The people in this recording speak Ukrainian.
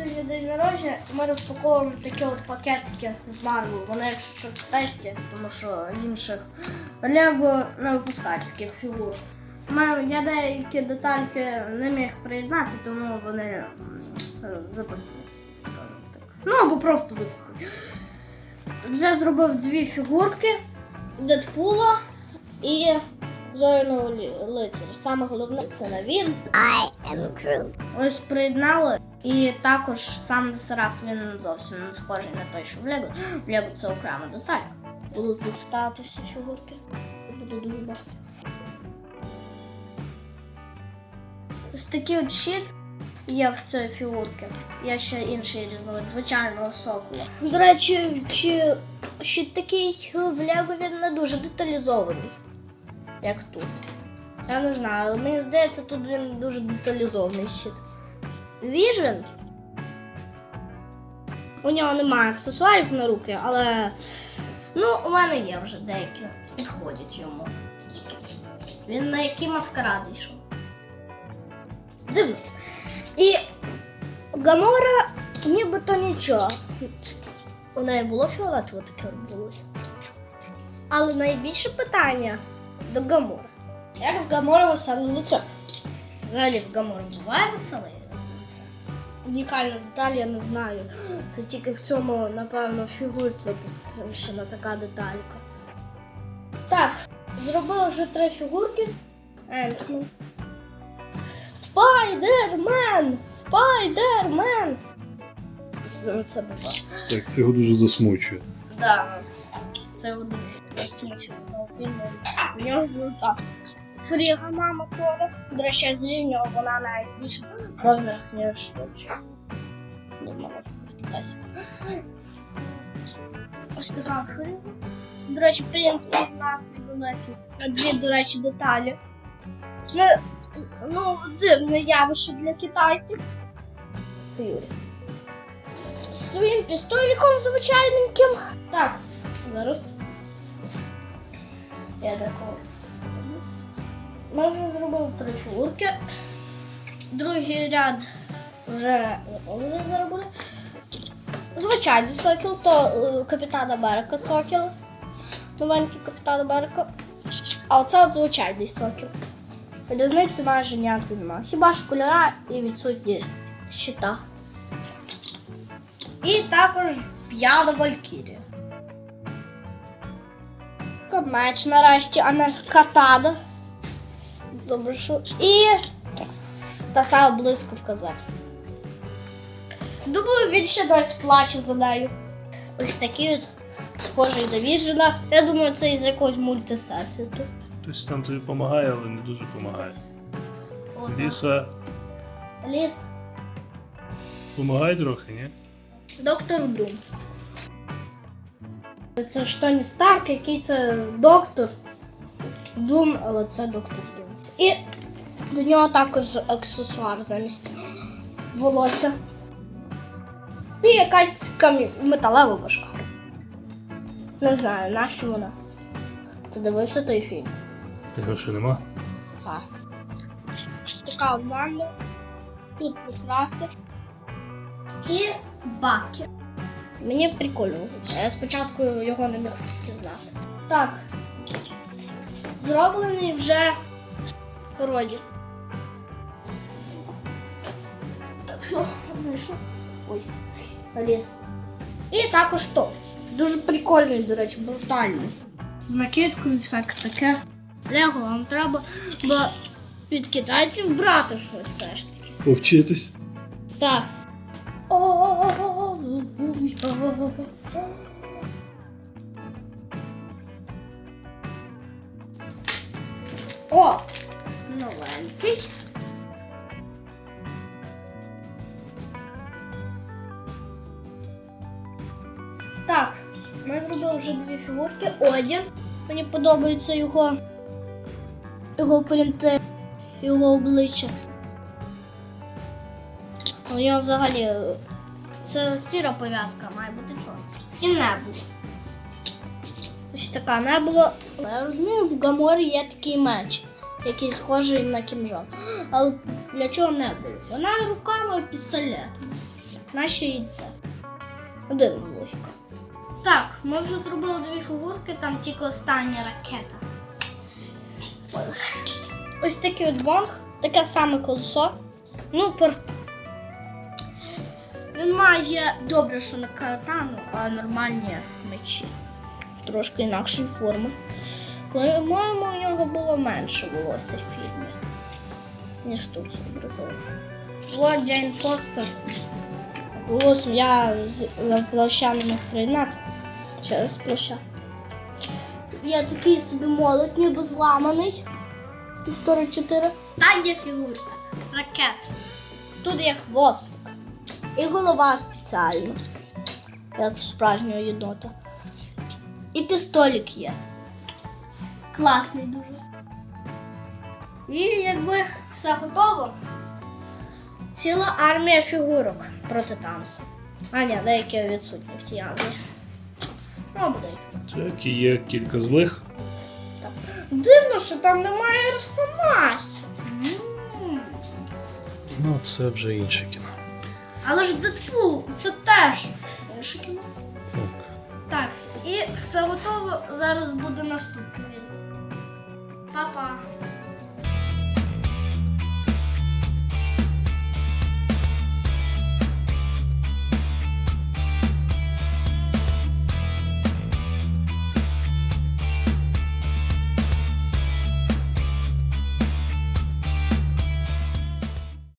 сьогодні день народження, ми розпаковуємо такі от пакетики з Марвел. Вони якщо що китайські, тому що інших Лего не випускають таких фігур. Я деякі детальки не міг приєднати, тому вони м, запасні, скажімо так. Ну або просто випускають. Вже зробив дві фігурки Дедпула і Зоряного лицаря. Саме головне це не він. Ось приєднали. І також сам десеракт він зовсім не схожий на той, що в Лего. В Лего це окрема деталь. Будуть тут ставити всі фігурки. Буде дуже багато. Ось такий от щит є в цій фігурці. Є ще інший різновид звичайного сокола. До речі, чи щит такий в Лего він не дуже деталізований, як тут. Я не знаю, мені здається, тут він дуже деталізований щит. Vision. У нього немає аксесуарів на руки, але ну, у мене є вже деякі. Підходять йому. Він на які маскаради йшов. Дивно. І Гамора нібито нічого. У неї було фіолетово таке волосся. Але найбільше питання до Гамора. Як в Гамора веселе лице? Взагалі в Гамора буває веселе лице? Унікальна деталь, я не знаю. Це тільки в цьому, напевно, фігурці посвящена така деталька. Так, зробила вже три фігурки. Ентмен. Спайдермен! Спайдермен! Це бува. Так, це його дуже засмучує. Да. Це один засмученого фільму. В нього золота. Фріга мама Тора. До речі, з нього вона навіть більше ніж швидше. Не можу китайська. Ось така фріга. До речі, принт у нас невеликий. На дві, до речі, деталі. Ну, ну дивне явище для китайців. Своїм пістоліком звичайненьким. Так, зараз. Я такого. Ми вже зробили три фігурки. Другий ряд вже вони заробили. Звичайний сокіл, то е, капітана Америка сокіл. Новенький капітан Америка. А оце от звичайний сокіл. Різниці майже ніякої немає. Хіба ж кольора і відсутність щита. І також п'яна Валькірія. Меч нарешті, а не катана. Добре, що. І та сама блискавка зовсім. Думаю, він ще десь плаче за нею. Ось такий от схожий Віжена. Я думаю, це із якогось мультисесвіту. Хтось там тобі допомагає, але не дуже допомагає. Ліса Ліс. допомагає трохи, ні? Доктор Дум. Це ж Тоні Старк, який це доктор Дум, але це доктор Дум. І до нього також аксесуар замість волосся. І якась камінь металева важка. Не знаю, нащо вона. Ти дивився той фільм? Того що нема. Так. Така ванна. Тут прикраси. І баки. Мені прикольно. Я спочатку його не міг впізнати. Так. Зроблений вже роді. Так, все, знайшов. Ой, ліс. І також то. Дуже прикольний, до речі, брутальний. З накидкою всяке таке. Лего вам треба, бо від китайців брати щось все ж таки. Повчитись. Так. О! Новенький. Так, ми зробили вже дві фігурки. Одяг. Мені подобається його. Його принти, його обличчя. У нього взагалі це сіра пов'язка, має бути чорна. І небо. Ось така небо. Я розумію, в Гаморі є такий меч, який схожий на кінжал. Але для чого небо? Вона руками пістолет. Наші яйце. Дивна логіка. Так, ми вже зробили дві фігурки, там тільки остання ракета. Спойлер. Ось такий от бонг, таке саме колесо. Ну, просто. Він має добре, що не катану, а нормальні мечі. Трошки інакшої форми. По-моєму, у нього було менше волосся в фільмі, ніж тут зобразили. Вот Джейн Фостер. Ось я за плаща не мог приєднати. Через плаща. Я такий собі молот, ніби зламаний. Історія 4. Стання фігурка. Ракет. Тут є хвостик. І голова спеціальна. Як справжнього єнота. І пістолік є. Класний дуже. І якби все готово. Ціла армія фігурок проти Танса. А ні, деякі відсутні в тій армії. Ну, буде. Так, і є кілька злих. Дивно, що там немає Росомахи. Ну, це вже інше кіно. Але ж Дедпул, це теж інше кіно. Так. Так, і все готово. Зараз буде наступне відео. Па-па.